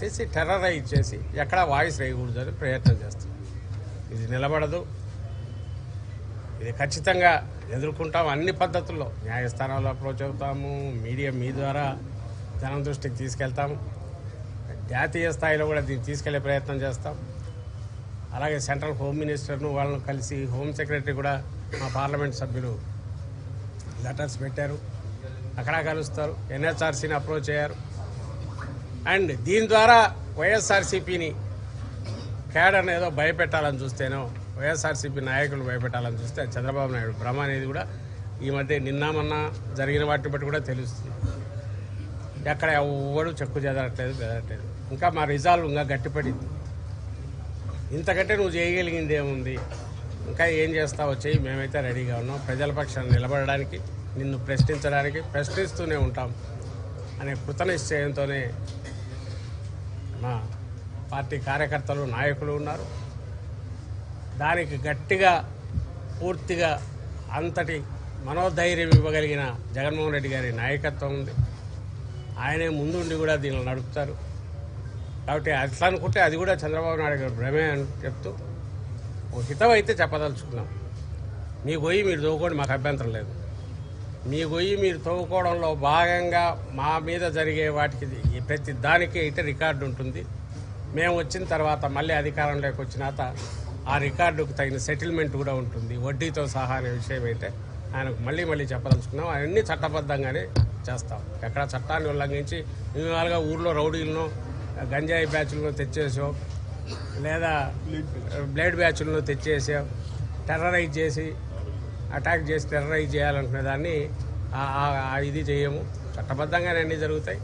చేసి టెర్రరైజ్ చేసి ఎక్కడ వాయిస్ వేయకూడదు అని ప్రయత్నం చేస్తాం. ఇది నిలబడదు. ఇది ఖచ్చితంగా ఎదుర్కొంటాం అన్ని పద్ధతుల్లో. న్యాయస్థానాలు అప్రోచ్ అవుతాము మీడియా మీ ద్వారా జనం దృష్టికి తీసుకెళ్తాము జాతీయ స్థాయిలో కూడా దీన్ని తీసుకెళ్ళే ప్రయత్నం చేస్తాం. అలాగే సెంట్రల్ హోమ్ మినిస్టర్ను వాళ్ళను కలిసి హోమ్ సెక్రటరీ కూడా మా పార్లమెంట్ సభ్యులు లెటర్స్ పెట్టారు. అక్కడ కలుస్తారు. ఎన్హెచ్ఆర్సీని అప్రోచ్ అయ్యారు. అండ్ దీని ద్వారా వైఎస్ఆర్సీపీని కేడర్ని ఏదో భయపెట్టాలని చూస్తేనో వైఎస్ఆర్సీపీ నాయకులు భయపెట్టాలని చూస్తే చంద్రబాబు నాయుడు భ్రమ అనేది కూడా ఈ మధ్య నిన్నామన్న జరిగిన వాటిని బట్టి కూడా తెలుస్తుంది. ఎక్కడ ఎవ్వడు చెక్కు చెదరట్లేదు చెదరట్లేదు ఇంకా మా రిజాల్వ్ ఇంకా గట్టిపడింది. ఇంతకంటే నువ్వు చేయగలిగింది ఏముంది ఇంకా ఏం చేస్తావో చెయ్యి మేమైతే రెడీగా ఉన్నాం. ప్రజల పక్షాన్ని నిలబడడానికి నిన్ను ప్రశ్నించడానికి ప్రశ్నిస్తూనే ఉంటాం అనే కృత నిశ్చయంతోనే మా పార్టీ కార్యకర్తలు నాయకులు ఉన్నారు. దానికి గట్టిగా పూర్తిగా అంతటి మనోధైర్యం ఇవ్వగలిగిన జగన్మోహన్ రెడ్డి గారి నాయకత్వం ఉంది. ఆయనే ముందుండి కూడా దీనిలో నడుపుతారు. కాబట్టి అట్లా అనుకుంటే అది కూడా చంద్రబాబు నాయుడు గారు భ్రమే అని చెప్తూ ఓ హితం అయితే చెప్పదలుచుకున్నాం. మీకు పోయి మీరు తవ్వుకోండి మాకు అభ్యంతరం లేదు. మీ గొయ్యి మీరు తవ్వుకోవడంలో భాగంగా మా మీద జరిగే వాటికి ప్రతి దానికి అయితే రికార్డు ఉంటుంది. మేము వచ్చిన తర్వాత మళ్ళీ అధికారంలోకి వచ్చినాక ఆ రికార్డుకు తగిన సెటిల్మెంట్ కూడా ఉంటుంది. వడ్డీతో సహా అనే విషయం అయితే ఆయనకు మళ్ళీ మళ్ళీ చెప్పదలుచుకున్నాం. అవన్నీ చట్టబద్ధంగానే చేస్తాం. ఎక్కడ చట్టాన్ని ఉల్లంఘించి ఇవాళగా ఊర్లో రౌడీలను గంజాయి బ్యాచ్లను తెచ్చేసాం లేదా బ్లేడ్ బ్యాచ్లను తెచ్చేసాం టెర్రరైజ్ చేసి అటాక్ చేసి టెర్రరైజ్ చేయాలనుకునే దాన్ని ఇది చేయము. చట్టబద్ధంగానే అన్నీ జరుగుతాయి.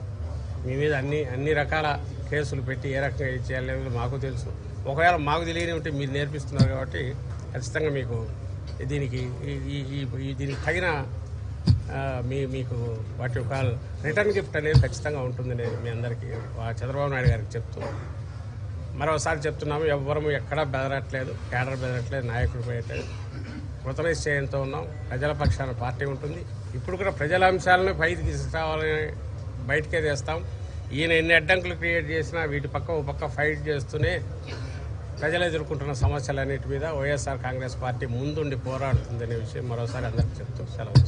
మీ మీద అన్ని అన్ని రకాల కేసులు పెట్టి ఏ రకంగా ఇది చేయాలనేది మాకు తెలుసు. ఒకవేళ మాకు తెలియని ఉంటే మీరు నేర్పిస్తున్నారు కాబట్టి ఖచ్చితంగా మీకు దీనికి ఈ- ఈ- ఈ- దీనికి తగిన మీ మీకు వాటి యొక్క రిటర్న్ గిఫ్ట్ అనేది ఖచ్చితంగా ఉంటుందని మీ అందరికీ ఆ చంద్రబాబు నాయుడు గారికి చెప్తున్నాను మరోసారి చెప్తున్నాము ఎవ్వరము ఎక్కడా బెదరట్లేదు కేడర్ బెదరట్లేదు నాయకుడు పోయట్లేదు కృత నిశ్చయంతో ఉన్నాం. ప్రజల పక్షాన పార్టీ ఉంటుంది. ఇప్పుడు కూడా ప్రజల అంశాలను పైకి తీసుకురావాలని బయటకే తెస్తాం. ఈయన ఎన్ని అడ్డంకులు క్రియేట్ చేసినా వీటి పక్క ఓ పక్క ఫైట్ చేస్తూనే ప్రజలు ఎదుర్కొంటున్న సమస్యలన్నిటి మీద వైఎస్ఆర్ కాంగ్రెస్ పార్టీ ముందుండి పోరాడుతుందనే విషయం మరోసారి అందరికీ చెప్తూ సెలవు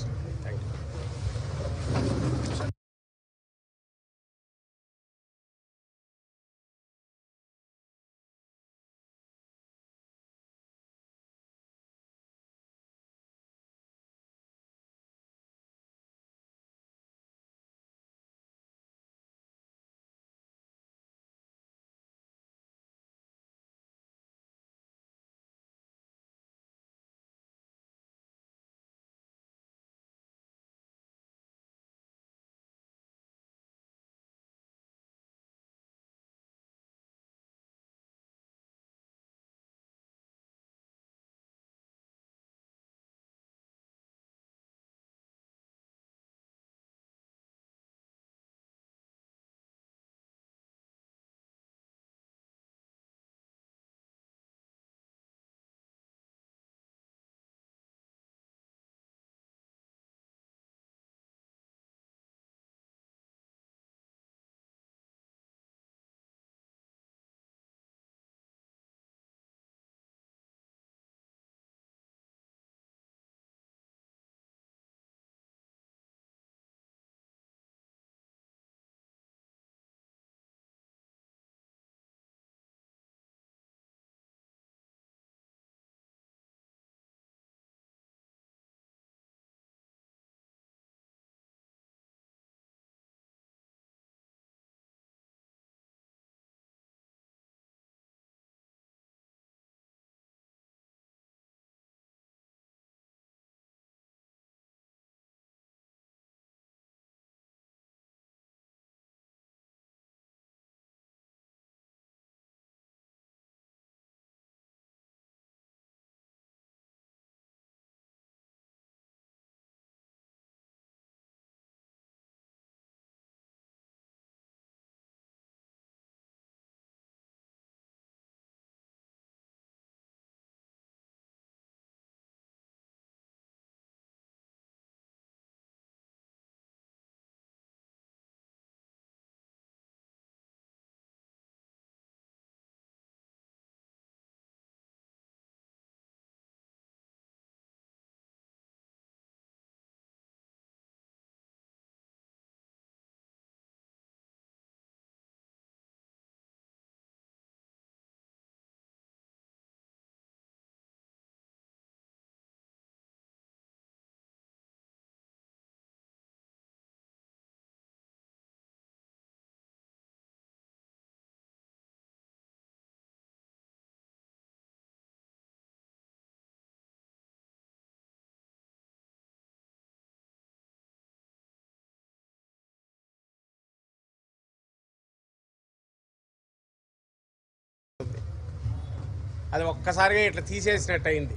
అది ఒక్కసారిగా ఇట్లా తీసేసినట్టు అయింది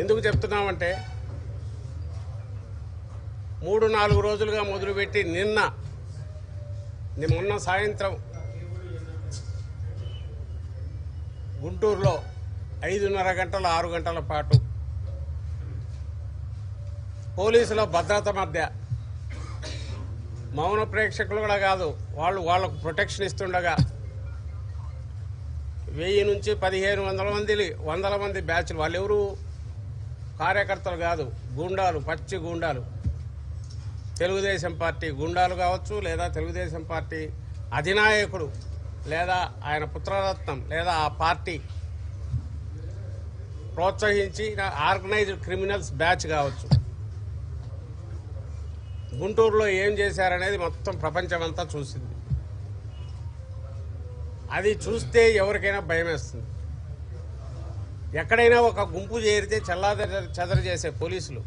ఎందుకు చెప్తున్నామంటే మూడు నాలుగు రోజులుగా మొదలుపెట్టి నిన్న మొన్న సాయంత్రం గుంటూరులో ఐదున్నర గంటల ఆరు గంటల పాటు పోలీసుల భద్రత మధ్య మౌన ప్రేక్షకులు కూడా కాదు వాళ్ళు వాళ్ళకు ప్రొటెక్షన్ ఇస్తుండగా వెయ్యి నుంచి పదిహేను వందల మంది వందల మంది బ్యాచ్లు. వాళ్ళెవరు? కార్యకర్తలు కాదు. గుండాలు పచ్చి గుండాలు. తెలుగుదేశం పార్టీ గుండాలు కావచ్చు లేదా తెలుగుదేశం పార్టీ అధినాయకుడు లేదా ఆయన పుత్రరత్నం లేదా ఆ పార్టీ ప్రోత్సహించి ఆర్గనైజ్డ్ క్రిమినల్స్ బ్యాచ్ కావచ్చు. గుంటూరులో ఏం చేశారనేది మొత్తం ప్రపంచమంతా చూసింది. అది చూస్తే ఎవరికైనా భయం వేస్తుంది. ఎక్కడైనా ఒక గుంపు చేరితే చల్లాదర చెదరు చేసే పోలీసులు.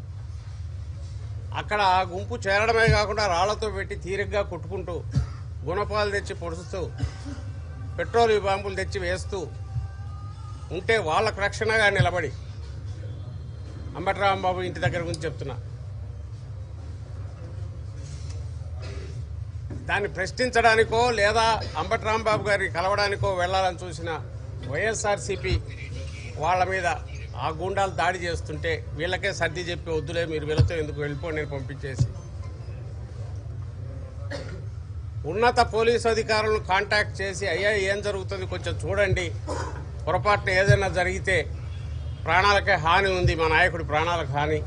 అక్కడ ఆ గుంపు చేరడమే కాకుండా రాళ్ళతో పెట్టి తీరిగ్గా కొట్టుకుంటూ గుణపాలు తెచ్చి పొడుస్తూ పెట్రోల్ బాంబులు తెచ్చి వేస్తూ ఉంటే వాళ్ళకు రక్షణగా నిలబడి. అంబటరాంబాబు ఇంటి దగ్గర గురించి చెప్తున్నా. దాన్ని ప్రశ్నించడానికో లేదా అంబటరాంబాబు గారిని కలవడానికో వెళ్ళాలని చూసిన వైఎస్ఆర్సీపీ వాళ్ళ మీద ఆ గుండాలు దాడి చేస్తుంటే వీళ్ళకే సర్ది చెప్పి వద్దులే మీరు వీళ్ళతో ఎందుకు వెళ్ళిపోండి నేను పంపించేసి. ఉన్నత పోలీసు అధికారులను కాంటాక్ట్ చేసి అయ్యా ఏం జరుగుతుంది కొంచెం చూడండి. పొరపాటున ఏదైనా జరిగితే ప్రాణాలకే హాని ఉంది మా నాయకుడి ప్రాణాలకు హాని.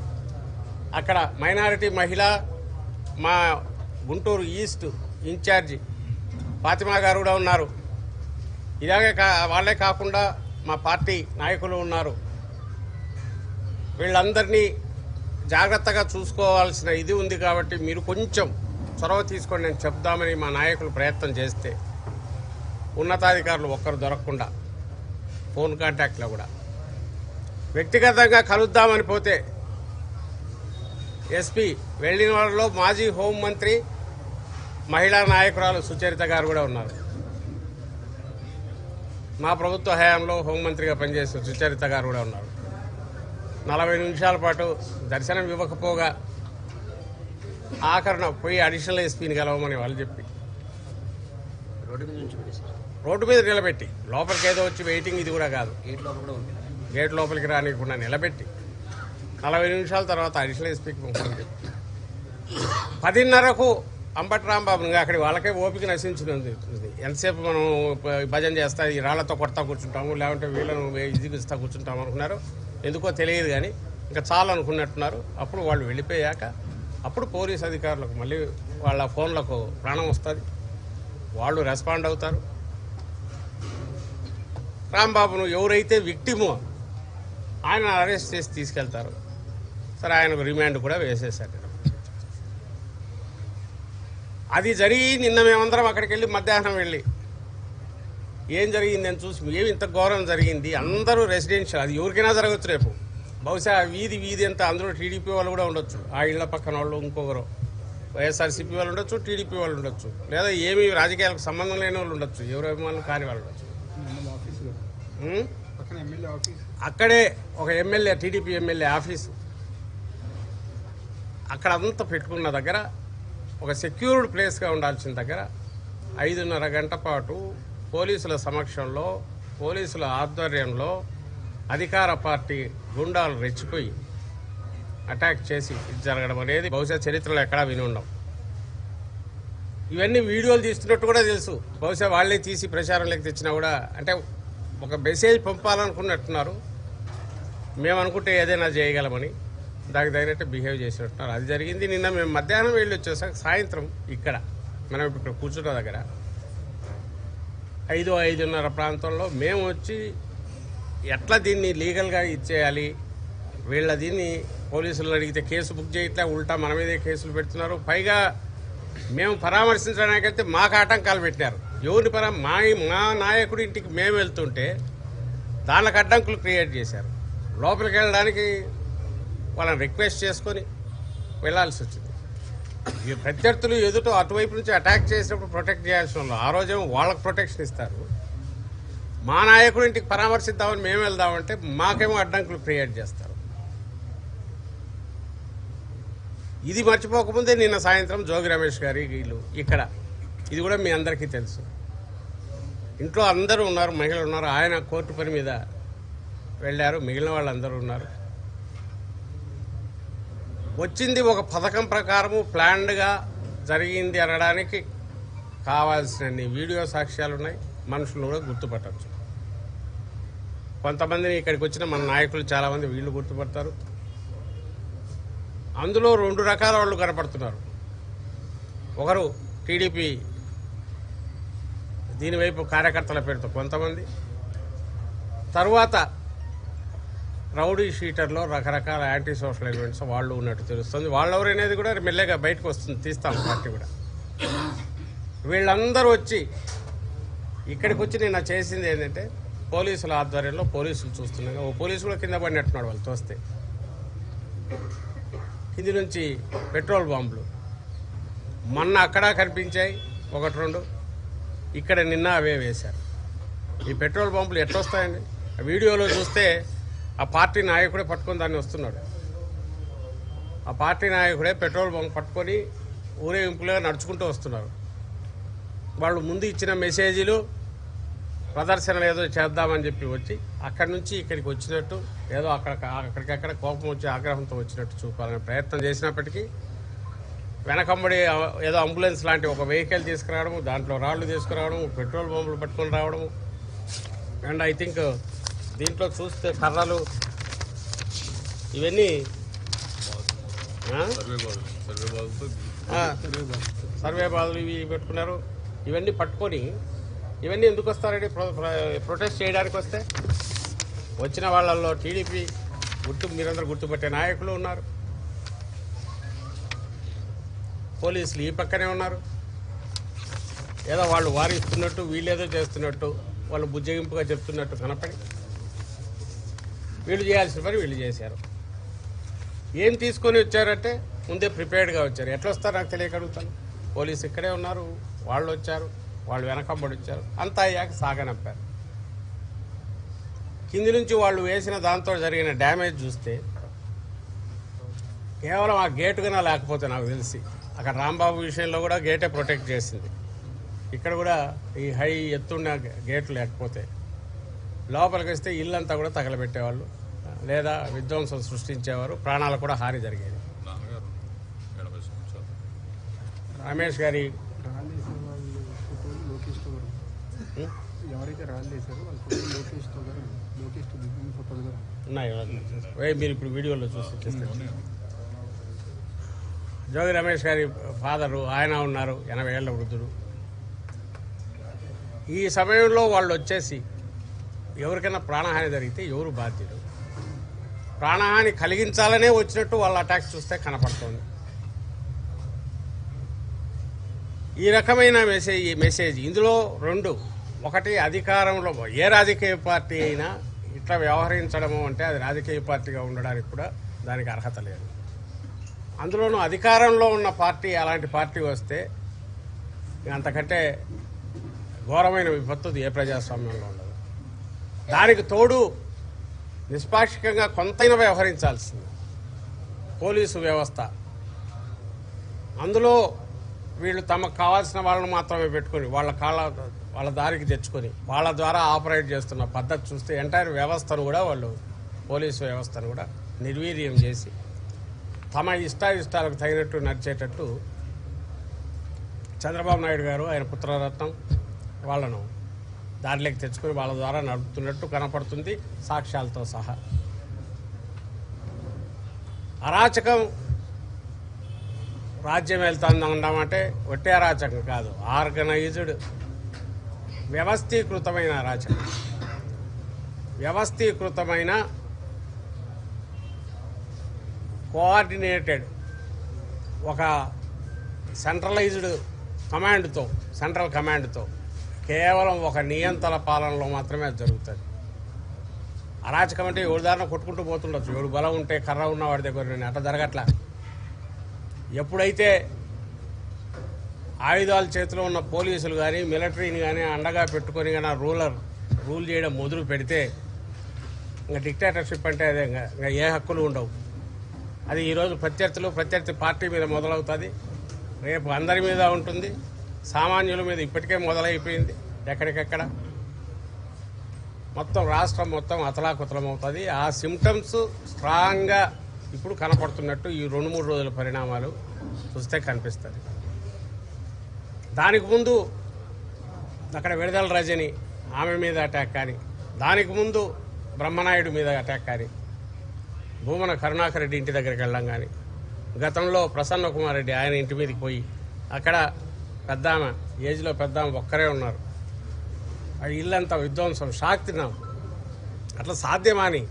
అక్కడ మైనారిటీ మహిళ మా గుంటూరు ఈస్ట్ ఇన్ఛార్జి ఫాతిమా గారు కూడా ఉన్నారు. ఇలాగే కా వాళ్ళే కాకుండా మా పార్టీ నాయకులు ఉన్నారు. వీళ్ళందరినీ జాగ్రత్తగా చూసుకోవాల్సిన ఇది ఉంది కాబట్టి మీరు కొంచెం చొరవ తీసుకొని నేను చెప్దామని మా నాయకులు ప్రయత్నం చేస్తే ఉన్నతాధికారులు ఒక్కరు దొరకకుండా ఫోన్ కాంటాక్ట్లో కూడా. వ్యక్తిగతంగా కలుద్దామని పోతే ఎస్పీ వెళ్ళిన వాళ్ళలో మాజీ హోంమంత్రి మహిళా నాయకురాలు సుచరిత గారు కూడా ఉన్నారు. మా ప్రభుత్వ హయాంలో హోంమంత్రిగా పనిచేసిన సుచరిత గారు కూడా ఉన్నారు. నలభై నిమిషాల పాటు దర్శనం ఇవ్వకపోగా ఆఖరణ పోయి అడిషనల్ ఎస్పీని కలవమని వాళ్ళు చెప్పి. రోడ్డు మీద నిలబెట్టి లోపలికి ఏదో వచ్చి వెయిటింగ్ ఇది కూడా కాదు. గేట్ లోపలికి రానియకుండా నిలబెట్టి నలభై నిమిషాల తర్వాత అడిషనల్ ఎస్పీకి పంపడం చెప్పి పదిన్నరకు అంబటి రాంబాబు అక్కడికి వాళ్ళకే ఓపిక నశించింది ఎంతసేపు మనం భజన చేస్తా ఈ రాళ్ళతో కొడతా కూర్చుంటాము లేకుంటే వీళ్ళను ఇదిగిస్తా ఇస్తా కూర్చుంటాము అనుకున్నారు. ఎందుకో తెలియదు కానీ ఇంకా చాలు అనుకున్నట్టున్నారు. అప్పుడు వాళ్ళు వెళ్ళిపోయాక అప్పుడు పోలీస్ అధికారులకు మళ్ళీ వాళ్ళ ఫోన్లకు ప్రాణం వస్తుంది. వాళ్ళు రెస్పాండ్ అవుతారు. రాంబాబును ఎవరైతే విక్టిమో ఆయన అరెస్ట్ చేసి తీసుకెళ్తారు. సరే ఆయనకు రిమాండ్ కూడా వేసేశారు. అది జరిగి నిన్న మేమందరం అక్కడికి వెళ్ళి మధ్యాహ్నం వెళ్ళి. ఏం జరిగింది అని చూసి ఏమి ఇంత ఘోరం జరిగింది? అందరూ రెసిడెన్షియల్ అది ఎవరికైనా జరగచ్చు రేపు. బహుశా వీధి వీధి అంతా అందరూ టీడీపీ వాళ్ళు కూడా ఉండొచ్చు. ఆ ఇళ్ళ పక్కన వాళ్ళు ఇంకొకరు. వైఎస్ఆర్సీపీ వాళ్ళు ఉండొచ్చు టీడీపీ వాళ్ళు ఉండొచ్చు. లేదా ఏమి రాజకీయాలకు సంబంధం లేని వాళ్ళు ఉండొచ్చు. ఎవరు అభిమానులు కాని వాళ్ళు ఉండొచ్చు. అక్కడే ఒక ఎమ్మెల్యే టీడీపీ ఎమ్మెల్యే ఆఫీసు. అక్కడ అంతా పెట్టుకున్న దగ్గర ఒక సెక్యూర్డ్ ప్లేస్గా ఉండాల్సిన దగ్గర ఐదున్నర గంట పాటు పోలీసుల సమక్షంలో పోలీసుల ఆధ్వర్యంలో అధికార పార్టీ గుండాలు రెచ్చిపోయి అటాక్ చేసి జరగడం అనేది బహుశా చరిత్రలో ఎక్కడా విని ఉండం. ఇవన్నీ వీడియోలు తీస్తున్నట్టు కూడా తెలుసు. బహుశా వాళ్ళే తీసి ప్రచారంలోకి తెచ్చినా కూడా అంటే ఒక మెసేజ్ పంపాలనుకున్నట్టున్నారు. మేము అనుకుంటే ఏదైనా చేయగలమని. దానికి తగినట్టు బిహేవ్ చేసినట్టున్నారు. అది జరిగింది నిన్న మేము మధ్యాహ్నం వెళ్ళి వచ్చేసాక సాయంత్రం ఇక్కడ మనం ఇప్పుడు కూర్చున్న దగ్గర. ఐదు ఐదున్నర ప్రాంతంలో మేము వచ్చి ఎట్లా దీన్ని లీగల్గా ఇచ్చేయాలి? వీళ్ళ దీన్ని పోలీసులు అడిగితే కేసు బుక్ చేయట్లే ఉల్టా మన మీదే కేసులు పెడుతున్నారు. పైగా మేము పరామర్శించడానికి మాకు ఆటంకాలు పెట్టారు ఎవరిని పరా మా మా నాయకుడి ఇంటికి మేము వెళ్తుంటే దానికి అడ్డంకులు క్రియేట్ చేశారు. లోపలికి వెళ్ళడానికి వాళ్ళని రిక్వెస్ట్ చేసుకొని వెళ్ళాల్సి వచ్చింది. ఈ ప్రత్యర్థులు ఎదుట అటువైపు నుంచి అటాక్ చేసినప్పుడు ప్రొటెక్ట్ చేయాల్సిన వాళ్ళు ఆ రోజేమో వాళ్ళకి ప్రొటెక్షన్ ఇస్తారు. మా నాయకుడు ఇంటికి పరామర్శిద్దామని మేము వెళ్దామంటే మాకేమో అడ్డంకులు క్రియేట్ చేస్తారు. ఇది మర్చిపోకముందే నిన్న సాయంత్రం జోగి రమేష్ గారి వీళ్ళు ఇక్కడ. ఇది కూడా మీ అందరికీ తెలుసు. ఇంట్లో అందరూ ఉన్నారు మహిళలు ఉన్నారు. ఆయన కోర్టు పని మీద వెళ్ళారు. మిగిలిన వాళ్ళందరూ ఉన్నారు. వచ్చింది ఒక పథకం ప్రకారము ప్లాన్డ్గా జరిగింది అనడానికి కావాల్సినన్ని వీడియో సాక్ష్యాలు ఉన్నాయి మనుషులు కూడా గుర్తుపట్టచ్చు. కొంతమందిని ఇక్కడికి వచ్చిన మన నాయకులు చాలామంది వీళ్ళు గుర్తుపడతారు. అందులో రెండు రకాల వాళ్ళు కనపడుతున్నారు. ఒకరు టీడీపీ దీనివైపు కార్యకర్తల పేరుతో కొంతమంది. తరువాత రౌడీ షీటర్లో రకరకాల యాంటీ సోషల్ ఎలిమెంట్స్ వాళ్ళు ఉన్నట్టు తెలుస్తుంది. వాళ్ళెవరు అనేది కూడా మెల్లగా బయటకు వస్తుంది. తీస్తాం పార్టీ కూడా. వీళ్ళందరూ వచ్చి ఇక్కడికి వచ్చి నేను చేసింది ఏంటంటే పోలీసుల ఆధ్వర్యంలో పోలీసులు చూస్తున్నాగా ఓ పోలీసు కూడా కింద పడినట్టున్నాడు వాళ్ళు తోస్తే. కింది నుంచి పెట్రోల్ బాంబులు. మొన్న అక్కడ కనిపించాయి ఒకటి రెండు. ఇక్కడ నిన్న అవే వేశారు. ఈ పెట్రోల్ బాంబులు ఎట్లొస్తాయండి? ఆ వీడియోలో చూస్తే ఆ పార్టీ నాయకుడే పట్టుకొని దాన్ని వస్తున్నాడు. ఆ పార్టీ నాయకుడే పెట్రోల్ బంక్ పట్టుకొని ఊరేగింపులుగా నడుచుకుంటూ వస్తున్నారు. వాళ్ళు ముందు ఇచ్చిన మెసేజీలు ప్రదర్శనలు ఏదో చేద్దామని చెప్పి వచ్చి అక్కడి నుంచి ఇక్కడికి వచ్చినట్టు ఏదో అక్కడ అక్కడికక్కడ కోపం వచ్చి ఆగ్రహంతో వచ్చినట్టు చూపాలనే ప్రయత్నం చేసినప్పటికీ వెనకంబడి ఏదో అంబులెన్స్ లాంటి ఒక వెహికల్ తీసుకురావడము దాంట్లో రాళ్ళు తీసుకురావడము పెట్రోల్ పంపులు పట్టుకొని రావడము. అండ్ ఐ థింక్ దీంట్లో చూస్తే కర్రలు ఇవన్నీ సర్వే బాధలు ఇవి పెట్టుకున్నారు. ఇవన్నీ పట్టుకొని ఇవన్నీ ఎందుకు వస్తారండి? ప్రొటెస్ట్ చేయడానికి వస్తే వచ్చిన వాళ్ళల్లో టీడీపీ గుర్తు మీరందరూ గుర్తుపట్టే నాయకులు ఉన్నారు. పోలీసులు ఈ పక్కనే ఉన్నారు. ఏదో వాళ్ళు వారిస్తున్నట్టు వీళ్ళేదో చేస్తున్నట్టు వాళ్ళు బుజ్జగింపుగా చెప్తున్నట్టు కనపడి వీళ్ళు చేయాల్సిన పని వీళ్ళు చేశారు. ఏం తీసుకొని వచ్చారంటే ముందే ప్రిపేర్డ్గా వచ్చారు. ఎట్లా వస్తారు నాకు తెలియక అడుగుతాను. పోలీసు ఇక్కడే ఉన్నారు వాళ్ళు వచ్చారు వాళ్ళు వెనకబడి వచ్చారు. అంతా అయ్యాక సాగనంపారు కింది నుంచి వాళ్ళు వేసిన దాంతో జరిగిన డ్యామేజ్ చూస్తే కేవలం ఆ గేటుగానే లేకపోతే నాకు తెలిసి అక్కడ రాంబాబు విషయంలో కూడా గేటే ప్రొటెక్ట్ చేసింది. ఇక్కడ కూడా ఈ హై ఎత్తున్న గేట్లు లేకపోతే లోపలికి వస్తే ఇల్లంతా కూడా తగలబెట్టేవాళ్ళు. లేదా విధ్వంసం సృష్టించేవారు. ప్రాణాలు కూడా హాని జరిగేది రమేష్ గారి ఉన్నాయి మీరు ఇప్పుడు వీడియోలో చూసి జోగి రమేష్ గారి ఫాదరు ఆయన ఉన్నారు. ఎనభై ఏళ్ళ వృద్ధుడు. ఈ సమయంలో వాళ్ళు వచ్చేసి ఎవరికైనా ప్రాణహాని జరిగితే ఎవరు బాధ్యులు? ప్రాణహాని కలిగించాలనే వచ్చినట్టు వాళ్ళ అటాక్ చూస్తే కనపడుతోంది. ఈ రకమైన మెసేజ్ ఈ మెసేజ్. ఇందులో రెండు. ఒకటి అధికారంలో ఏ రాజకీయ పార్టీ అయినా ఇట్లా వ్యవహరించడము అంటే అది రాజకీయ పార్టీగా ఉండడానికి కూడా దానికి అర్హత లేదు. అందులోనూ అధికారంలో ఉన్న పార్టీ అలాంటి పార్టీ వస్తే అంతకంటే ఘోరమైన విపత్తు ఏ ప్రజాస్వామ్యంలో ఉండదు. దానికి తోడు నిష్పాక్షికంగా కొంతైనా వ్యవహరించాల్సింది. పోలీసు వ్యవస్థ. అందులో వీళ్ళు తమకు కావాల్సిన వాళ్ళని మాత్రమే పెట్టుకొని వాళ్ళ కాళ్ళ వాళ్ళ దారికి తెచ్చుకొని వాళ్ళ ద్వారా ఆపరేట్ చేస్తున్న పద్ధతి చూస్తే ఎంటైర్ వ్యవస్థను కూడా వాళ్ళు పోలీసు వ్యవస్థను కూడా నిర్వీర్యం చేసి తమ ఇష్టాయిష్టాలకు తగినట్టు నడిచేటట్టు చంద్రబాబు నాయుడు గారు ఆయన పుత్రరత్నం వాళ్ళను దారిలోకి తెచ్చుకొని వాళ్ళ ద్వారా నడుపుతున్నట్టు కనపడుతుంది. సాక్ష్యాలతో సహా. అరాచకం రాజ్యం వెళ్తుంది అనడామంటే ఒట్టే అరాచకం కాదు. ఆర్గనైజ్డ్ వ్యవస్థీకృతమైన అరాచకం. వ్యవస్థీకృతమైన కోఆర్డినేటెడ్ ఒక సెంట్రలైజ్డ్ కమాండ్తో సెంట్రల్ కమాండ్తో కేవలం ఒక నియంత్రణ పాలనలో మాత్రమే అది జరుగుతుంది. అరాచకం అంటే ఎవరి దారిన కొట్టుకుంటూ పోతుండొచ్చు. ఎవడు బలం ఉంటే కర్ర ఉన్న వాడి దగ్గర నేను అట్లా జరగట్లా. ఎప్పుడైతే ఆయుధాల చేతిలో ఉన్న పోలీసులు కానీ మిలిటరీని కానీ అండగా పెట్టుకొని కానీ రూలర్ రూల్ చేయడం మొదలు పెడితే ఇంకా డిక్టేటర్షిప్ అంటే అదే ఇంకా ఇంకా ఏ హక్కులు ఉండవు. అది ఈరోజు ప్రత్యర్థులు ప్రత్యర్థి పార్టీ మీద మొదలవుతుంది. రేపు అందరి మీద ఉంటుంది. సామాన్యుల మీద ఇప్పటికే మొదలైపోయింది. ఎక్కడికెక్కడ? మొత్తం రాష్ట్రం మొత్తం అతలాకుతలం అవుతుంది ఆ సిమ్టమ్స్ స్ట్రాంగ్గా ఇప్పుడు కనపడుతున్నట్టు ఈ రెండు మూడు రోజుల పరిణామాలు చూస్తే కనిపిస్తుంది. దానికి ముందు అక్కడ విడుదల రజని ఆమె మీద అటాక్ కానీ దానికి ముందు బ్రహ్మనాయుడు మీద అటాక్ కానీ భూమన కరుణాకర్ రెడ్డి ఇంటి దగ్గరికి వెళ్ళడం కానీ గతంలో ప్రసన్న కుమార్ రెడ్డి ఆయన ఇంటి మీదకి పోయి అక్కడ పెద్ద ఆమె ఏజ్లో పెద్ద ఆమె ఒక్కరే ఉన్నారు. ఆ ఇల్లంతా విధ్వంసం. షాక్ తిన్నాం అట్లా సాధ్యమాని.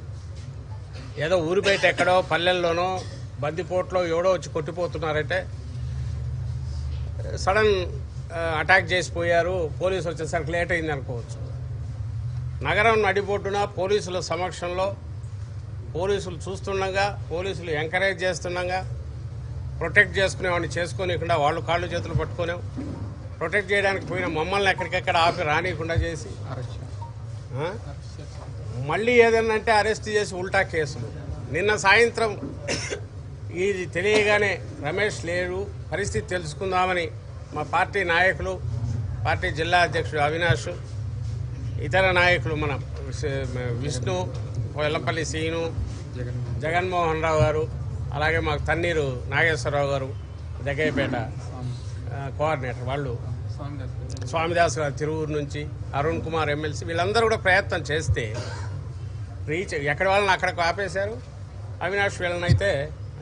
ఏదో ఊరి బయట ఎక్కడో పల్లెల్లోనో బందిపోట్లో ఎవడో వచ్చి కొట్టిపోతున్నారంటే సడన్ అటాక్ చేసిపోయారు పోలీసు వచ్చేసరికి లేట్ అయింది అనుకోవచ్చు. నగరం నడిబొడ్డున పోలీసుల సమక్షంలో పోలీసులు చూస్తుండగా పోలీసులు ఎంకరేజ్ చేస్తుండగా ప్రొటెక్ట్ చేసుకునేవాడిని చేసుకోనికుండా వాళ్ళు కాళ్ళు చేతులు పట్టుకునేం ప్రొటెక్ట్ చేయడానికి పోయిన మమ్మల్ని ఎక్కడికెక్కడ ఆపి రానియకుండా చేసి అరెస్ట్ మళ్ళీ ఏదన్నా అంటే అరెస్ట్ చేసి ఉల్టా కేసులు. నిన్న సాయంత్రం ఇది తెలియగానే రమేష్ లేడు పరిస్థితి తెలుసుకుందామని మా పార్టీ నాయకులు పార్టీ జిల్లా అధ్యక్షుడు అవినాష్ ఇతర నాయకులు మన విష్ణు వెల్లంపల్లి సీను జగన్మోహన్ రావు గారు అలాగే మాకు తన్నీరు నాగేశ్వరరావు గారు జగ్గయ్యపేట కోఆర్డినేటర్ వాళ్ళు. స్వామిదాస్ గారు తిరువురు నుంచి అరుణ్ కుమార్ ఎమ్మెల్సీ వీళ్ళందరూ కూడా ప్రయత్నం చేస్తే రీచ్ ఎక్కడ వాళ్ళని అక్కడికి ఆపేశారు. అవినాష్ వీళ్ళని అయితే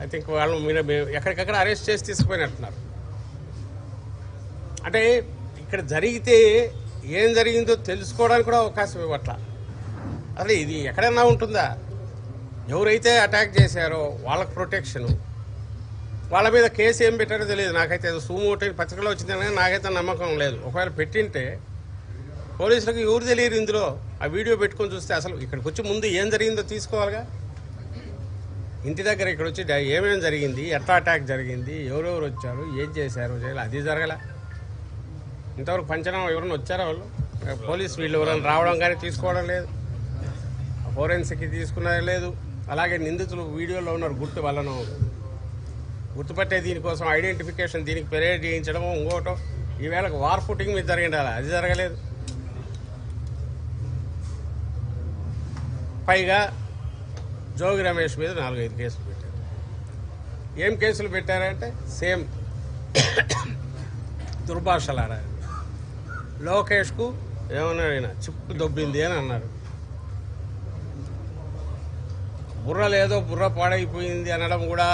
ఐ థింక్ వాళ్ళు మీరు ఎక్కడికక్కడ అరెస్ట్ చేసి తీసుకుపోయినట్టున్నారు. అంటే ఇక్కడ జరిగితే ఏం జరిగిందో తెలుసుకోవడానికి కూడా అవకాశం ఇవ్వట్ల. అదే ఇది ఎక్కడైనా ఉంటుందా? ఎవరైతే అటాక్ చేశారో వాళ్ళకి ప్రొటెక్షను. వాళ్ళ మీద కేసు ఏం పెట్టారో తెలియదు. నాకైతే సూమోటే పత్రికలో వచ్చింది కానీ నాకైతే నమ్మకం లేదు. ఒకవేళ పెట్టింటే పోలీసులకు ఎవరు తెలియరు ఇందులో? ఆ వీడియో పెట్టుకొని చూస్తే అసలు ఇక్కడికి వచ్చి ముందు ఏం జరిగిందో తీసుకోవాలిగా? ఇంటి దగ్గర ఇక్కడ వచ్చి ఏమేమి జరిగింది? ఎట్లా అటాక్ జరిగింది? ఎవరెవరు వచ్చారు? ఏం చేశారు? చేయాలి. అది జరగలే. ఇంతవరకు పంచనామా ఎవరైనా వచ్చారా వాళ్ళు? పోలీస్ వీళ్ళు ఎవరైనా రావడం కానీ తీసుకోవడం లేదు. ఫోరెన్సిక్ తీసుకున్నది లేదు. అలాగే నిందితులు వీడియోలో ఉన్నారు. గుర్తు వాళ్ళను గుర్తుపట్టే దీనికోసం ఐడెంటిఫికేషన్ దీనికి పెరేడ్ చేయించడం ఇంకోటం ఈవేళకు వార్ ఫుటింగ్ మీద జరిగిండాలి? అది జరగలేదు. పైగా జోగి రమేష్ మీద నాలుగైదు కేసులు పెట్టారు. ఏం కేసులు పెట్టారంటే సేమ్ దుర్భాషలాడారు. లోకేష్కు ఏమన్నా చిప్పు దొబ్బింది అని అన్నారు. బుర్ర లేదో బుర్ర పాడైపోయింది అనడం కూడా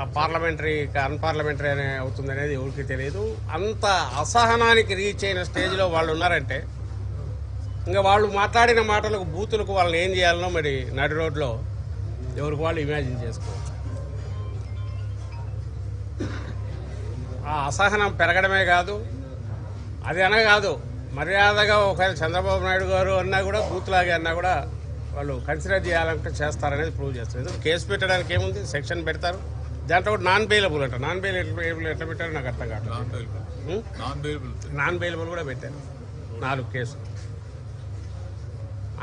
ఆ పార్లమెంటరీ అన్పార్లమెంటరీ అనే అవుతుంది అనేది ఎవరికి తెలియదు. అంత అసహనానికి రీచ్ అయిన స్టేజ్లో వాళ్ళు ఉన్నారంటే ఇంకా వాళ్ళు మాట్లాడిన మాటలకు బూతులకు వాళ్ళని ఏం చేయాలనో మరి నడి రోడ్లో ఎవరికి వాళ్ళు ఇమాజిన్ చేసుకోవచ్చు. ఆ అసహనం పెరగడమే కాదు అది అనగాదు మర్యాదగా ఒకవేళ చంద్రబాబు నాయుడు గారు అన్నా కూడా బూత్లాగే అన్నా కూడా వాళ్ళు కన్సిడర్ చేయాలంటే చేస్తారనేది ప్రూవ్ చేస్తారు. ఎందుకంటే కేసు పెట్టడానికి ఏముంది? సెక్షన్ పెడతారు. దాంట్లో కూడా నాన్ బెయిలబుల్ అంట. నాన్ బెయిలబుల్ ఎట్లా పెట్టారో నాకు అర్థం కావట్లేదు. బెయిలబుల్ నాన్ బెయిలబుల్ కూడా పెట్టారు. నాలుగు కేసులు.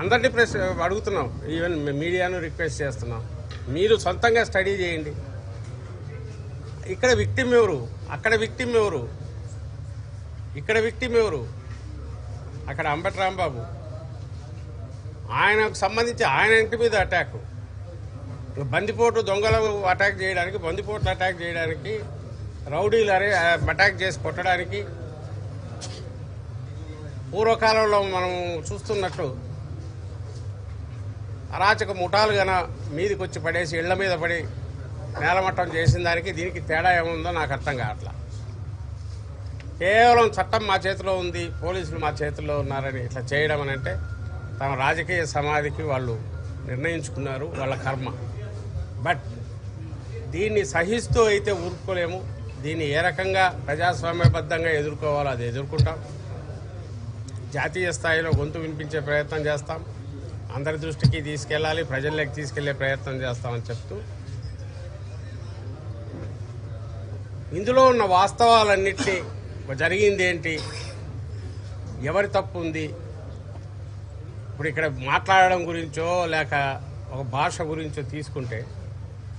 అందరినీ ప్రెస్ అడుగుతున్నాం. ఈవెన్ మీడియాను రిక్వెస్ట్ చేస్తున్నాం. మీరు సొంతంగా స్టడీ చేయండి. ఇక్కడ విక్టిమ్ ఎవరు? అక్కడ విక్టిమ్ ఎవరు? ఇక్కడ విక్టిమ్ ఎవరు? అక్కడ అంబటి రాంబాబు. ఆయనకు సంబంధించి ఆయన ఇంటి మీద అటాక్ బందిపోటు దొంగలు అటాక్ చేయడానికి బందిపోట్లు అటాక్ చేయడానికి రౌడీలు అరే అటాక్ చేసి కొట్టడానికి పూర్వకాలంలో మనం చూస్తున్నట్టు అరాచక ముఠాలు గన మీదికి వచ్చి పడేసి ఇళ్ళ మీద పడి నేలమట్టం చేసిన దానికి దీనికి తేడా ఏముందో నాకు అర్థం కావట్లా. కేవలం చట్టం మా చేతిలో ఉంది పోలీసులు మా చేతిలో ఉన్నారని ఇట్లా చేయడం అని అంటే తమ రాజకీయ సమాధికి వాళ్ళు నిర్ణయించుకున్నారు వాళ్ళ కర్మ. బట్ దీన్ని సహిస్తూ అయితే ఊరుకోలేము. దీన్ని ఏ రకంగా ప్రజాస్వామ్యబద్ధంగా ఎదుర్కోవాలో అది ఎదుర్కొంటాం. జాతీయ స్థాయిలో గొంతు వినిపించే ప్రయత్నం చేస్తాం. అందరి దృష్టికి తీసుకెళ్ళాలి ప్రజల్లోకి తీసుకెళ్ళే ప్రయత్నం చేస్తామని చెప్తూ. ఇందులో ఉన్న వాస్తవాలన్నింటినీ జరిగింది ఏంటి ఎవరి తప్పు ఉంది? ఇప్పుడు ఇక్కడ మాట్లాడడం గురించో లేక ఒక భాష గురించో తీసుకుంటే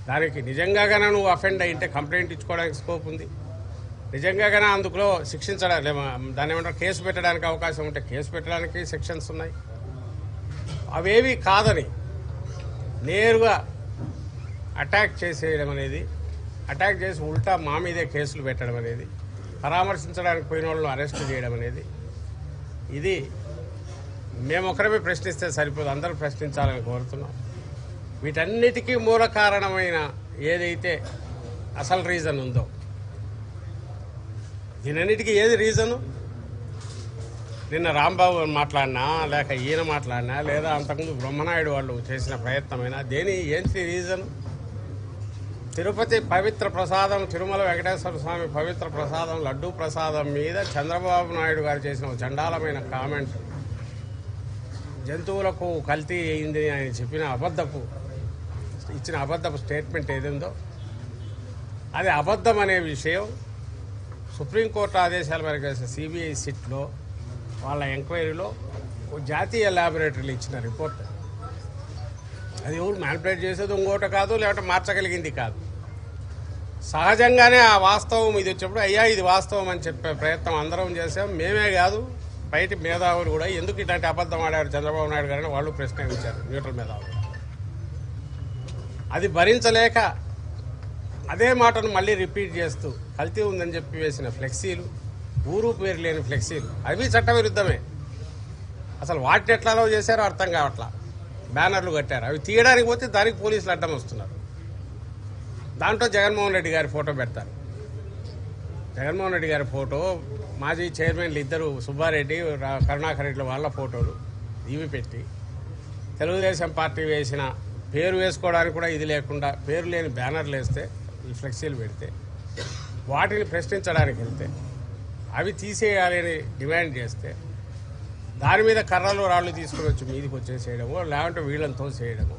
దానికి నిజంగాగానే నువ్వు అఫెండ్ అయింటే కంప్లైంట్ ఇచ్చుకోవడానికి స్కోప్ ఉంది. నిజంగా గానే అందులో శిక్షించడం దాని ఏమంటారు కేసు పెట్టడానికి అవకాశం ఉంటే కేసు పెట్టడానికి సెక్షన్స్ ఉన్నాయి. అవేవి కాదని నేరుగా అటాక్ చేసేయడం అనేది అటాక్ చేసి ఉల్టా మా మీదే కేసులు పెట్టడం అనేది పరామర్శించడానికి పోయిన వాళ్ళని అరెస్ట్ చేయడం అనేది ఇది మేము ఒకరమే ప్రశ్నిస్తే సరిపోదు. అందరూ ప్రశ్నించాలని కోరుతున్నాం. వీటన్నిటికీ మూల కారణమైన ఏదైతే అసలు రీజన్ ఉందో దీనన్నిటికీ ఏది రీజను? నిన్న రాంబాబు మాట్లాడినా లేక ఈయన మాట్లాడినా లేదా అంతకుముందు బ్రహ్మనాయుడు వాళ్ళు చేసిన ప్రయత్నమైనా దేని ఏంటి రీజన్? తిరుపతి పవిత్ర ప్రసాదం తిరుమల వెంకటేశ్వర స్వామి పవిత్ర ప్రసాదం లడ్డూ ప్రసాదం మీద చంద్రబాబు నాయుడు గారు చేసిన ఒక చండాలమైన కామెంట్ జంతువులకు కల్తీ అయింది అని చెప్పిన అబద్ధపు ఇచ్చిన అబద్ధపు స్టేట్మెంట్ ఏదిందో అది అబద్ధం అనే విషయం సుప్రీంకోర్టు ఆదేశాల మేరకు సిబిఐ సిట్లో వాళ్ళ ఎంక్వైరీలో ఓ జాతీయ ల్యాబొరేటరీలు ఇచ్చిన రిపోర్ట్. అది ఎవరు మ్యానిపులేట్ చేసేది ఇంకోటి కాదు లేకపోతే మార్చగలిగింది కాదు. సహజంగానే ఆ వాస్తవం ఇది వచ్చినప్పుడు అయ్యా ఇది వాస్తవం అని చెప్పే ప్రయత్నం అందరం చేసాం మేమే కాదు బయటి మేధావులు కూడా ఎందుకు ఇట్లాంటి అబద్ధం ఆడారు చంద్రబాబు నాయుడు గారని వాళ్ళు ప్రశ్నించారు న్యూట్రల్ మేధావులు. అది భరించలేక అదే మాటను మళ్ళీ రిపీట్ చేస్తూ కల్తీ ఉందని చెప్పి వేసిన ఫ్లెక్సీలు ఊరు పేరు లేని ఫ్లెక్సీలు అవి చట్టవిరుద్ధమే. అసలు వాటిని ఎట్లా చేశారో అర్థం కావట్లా. బ్యానర్లు కట్టారు. అవి తీయడానికి పోతే దానికి పోలీసులు అడ్డం వస్తున్నారు. దాంట్లో జగన్మోహన్ రెడ్డి గారి ఫోటో పెడతారు. జగన్మోహన్ రెడ్డి గారి ఫోటో మాజీ చైర్మన్లు ఇద్దరు సుబ్బారెడ్డి రా- కరుణాకర్ రెడ్డి వాళ్ళ ఫోటోలు ఇవి పెట్టి తెలుగుదేశం పార్టీ వేసిన పేరు వేసుకోవడానికి కూడా ఇది లేకుండా పేరు లేని బ్యానర్లు వేస్తే ఈ ఫ్లెక్సీలు పెడితే వాటిని ప్రశ్నించడానికి వెళ్తే అవి తీసేయాలని డిమాండ్ చేస్తే దాని మీద కర్రలు రాళ్ళు తీసుకుని వచ్చి మీదికి వచ్చేసేయడము లేకుంటే వీళ్ళంతో చేయడము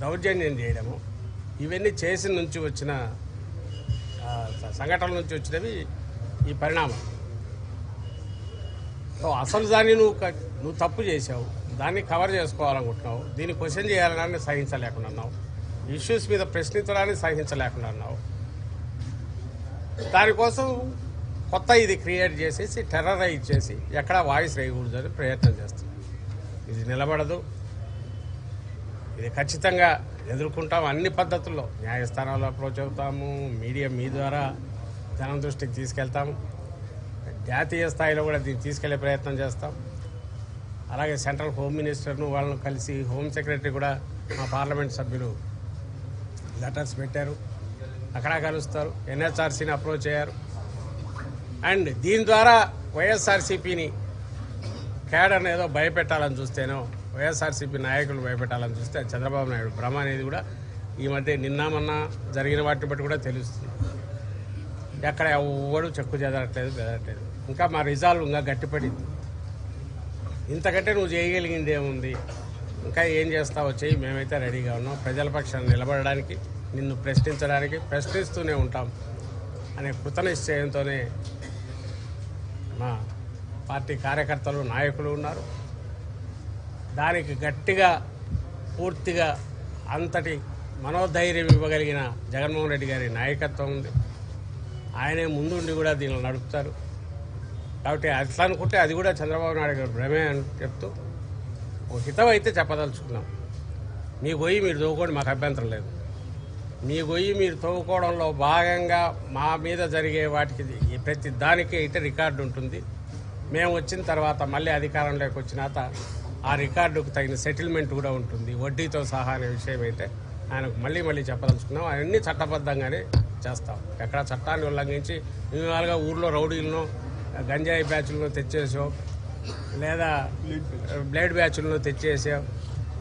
దౌర్జన్యం చేయడము ఇవన్నీ చేసి నుంచి వచ్చిన సంఘటనల నుంచి వచ్చినవి ఈ పరిణామం. సో అసలు దాన్ని నువ్వు నువ్వు తప్పు చేసావు దాన్ని కవర్ చేసుకోవాలనుకుంటున్నావు. దీన్ని క్వశ్చన్ చేయాలని సహించలేకుండా ఉన్నావు ఇష్యూస్ మీద ప్రశ్నించడానికి సహించలేకుండా ఉన్నావు దానికోసం కొత్త ఇది క్రియేట్ చేసేసి టెర్రరైజ్ చేసి ఎక్కడ వాయిస్ రేయకూడదని ప్రయత్నం చేస్తుంది ఇది నిలబడదు. ఇది ఖచ్చితంగా ఎదుర్కొంటాం అన్ని పద్ధతుల్లో. న్యాయస్థానాల్లో అప్రోచ్ అవుతాము మీడియా మీ ద్వారా జనం దృష్టికి తీసుకెళ్తాము జాతీయ స్థాయిలో కూడా దీన్ని తీసుకెళ్ళే ప్రయత్నం చేస్తాం. అలాగే సెంట్రల్ హోమ్ మినిస్టర్ను వాళ్ళను కలిసి హోమ్ సెక్రటరీ కూడా మా పార్లమెంట్ సభ్యులు లెటర్స్ పెట్టారు. అక్కడ కలుస్తారు. ఎన్హెచ్ఆర్సీని అప్రోచ్ అయ్యారు. అండ్ దీని ద్వారా వైఎస్ఆర్సీపీని కేడర్ని ఏదో భయపెట్టాలని చూస్తేనో వైఎస్ఆర్సీపీ నాయకులు భయపెట్టాలని చూస్తే చంద్రబాబు నాయుడు భ్రమ అనేది కూడా ఈ మధ్య నిన్న మొన్న జరిగిన వాటిని బట్టి కూడా తెలుస్తుంది. ఎక్కడ ఎవడు చెక్కు చెదరట్లేదు బెదరట్లేదు. ఇంకా మా రిజాల్వ్ ఇంకా గట్టిపడింది. ఇంతకంటే నువ్వు చేయగలిగింది ఏముంది ఇంకా ఏం చేస్తావో చెయ్యి మేమైతే రెడీగా ఉన్నాం. ప్రజల పక్షాన్ని నిలబడడానికి నిన్ను ప్రశ్నించడానికి ప్రశ్నిస్తూనే ఉంటాం అనే కృత నిశ్చయంతోనే మా పార్టీ కార్యకర్తలు నాయకులు ఉన్నారు. దానికి గట్టిగా పూర్తిగా అంతటి మనోధైర్యం ఇవ్వగలిగిన జగన్మోహన్ రెడ్డి గారి నాయకత్వం ఉంది. ఆయనే ముందుండి కూడా దీనిలో నడుపుతారు. కాబట్టి అట్లా అనుకుంటే అది కూడా చంద్రబాబు నాయుడు గారు భ్రమే అని చెప్తూ ఒక హితం అయితే చెప్పదలుచుకున్నాం. మీ గొయ్యి మీరు తవ్వుకోండి మాకు అభ్యంతరం లేదు. మీ గొయ్యి మీరు తవ్వుకోవడంలో భాగంగా మా మీద జరిగే వాటికి ప్రతి దానికి అయితే రికార్డు ఉంటుంది. మేము వచ్చిన తర్వాత మళ్ళీ అధికారంలోకి వచ్చినాక ఆ రికార్డుకు తగిన సెటిల్మెంట్ కూడా ఉంటుంది. వడ్డీతో సహా అనే విషయం అయితే. ఆయనకు మళ్ళీ మళ్ళీ చెప్పదలుచుకున్నాం. అవన్నీ చట్టబద్ధంగానే చేస్తాం. ఎక్కడ చట్టాన్ని ఉల్లంఘించి ఇవాళగా ఊర్లో రౌడీలను గంజాయి బ్యాచ్లను తెచ్చేసాం. లేదా బ్లేడ్ బ్యాచ్లను తెచ్చేసాం.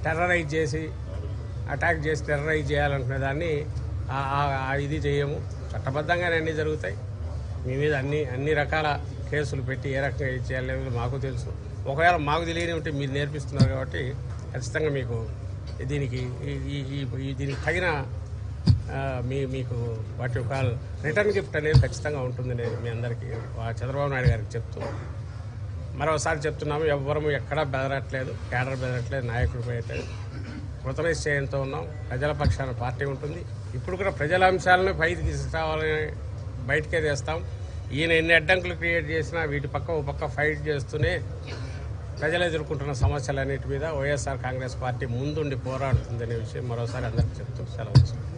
టెర్రరైజ్ చేసి అటాక్ చేసి టెర్రరైజ్ చేయాలనుకునే దాన్ని ఇది చేయము. చట్టబద్ధంగానే అన్నీ జరుగుతాయి. మీ మీద అన్ని అన్ని రకాల కేసులు పెట్టి ఏ రకంగా ఇది చేయాలనేది మాకు తెలుసు. ఒకవేళ మాకు తెలియని ఉంటే మీరు నేర్పిస్తున్నారు కాబట్టి ఖచ్చితంగా మీకు దీనికి ఈ- ఈ- దీనికి తగిన మీ మీకు వాటి కాల్ రిటర్న్ గిఫ్ట్ అనేది ఖచ్చితంగా ఉంటుందని మీ అందరికీ చంద్రబాబు నాయుడు గారికి చెప్తూ. మరోసారి చెప్తున్నాము ఎవ్వరము ఎక్కడా బెదరట్లేదు కేడర్ బెదరట్లేదు నాయకుడు బెదరట్లేదు కృతనిశ్చయంతో ఉన్నాం ప్రజల పక్షాన పార్టీ ఉంటుంది. ఇప్పుడు కూడా ప్రజల అంశాలను పైకి తీసుకురావాలని బయటకే తెస్తాం. ఈయన ఎన్ని అడ్డంకులు క్రియేట్ చేసినా వీటి పక్క ఓ పక్క ఫైట్ చేస్తూనే ప్రజలు ఎదుర్కొంటున్న సమస్యలన్నిటి మీద వైఎస్ఆర్ కాంగ్రెస్ పార్టీ ముందుండి పోరాడుతుందనే విషయం మరోసారి అందరికీ చెప్తూ సెలవు తీసుకుంటాం